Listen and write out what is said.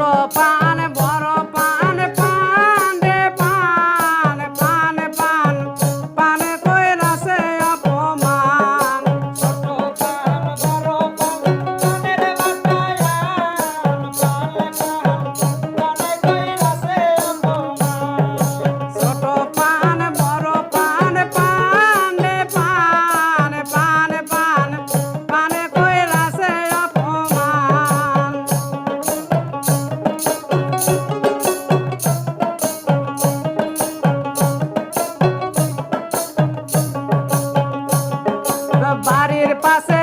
propaganda. বাড়ির পাশে